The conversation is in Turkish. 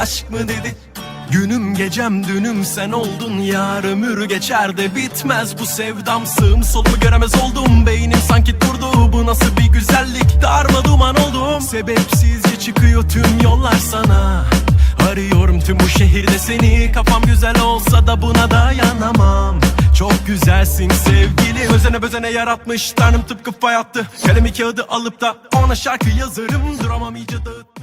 aşk mı dedi? Günüm gecem dünüm sen oldun. Yar Ömür geçer de bitmez bu sevdam. Sığım solumu göremez oldum. Beynim sanki durdu. Bu nasıl bir güzellik? Darma duman oldum. Sebepsizce çıkıyor tüm yollar sana. Arıyorum tüm bu şehirde seni. Kafam güzel olsa da buna dayanamam. Çok güzelsin sevgili. Özene bezene yaratmış. Tanrım tıpkı fay attı. Kalemi kağıdı alıp da ona şarkı yazarım. Duramam iyice dağıt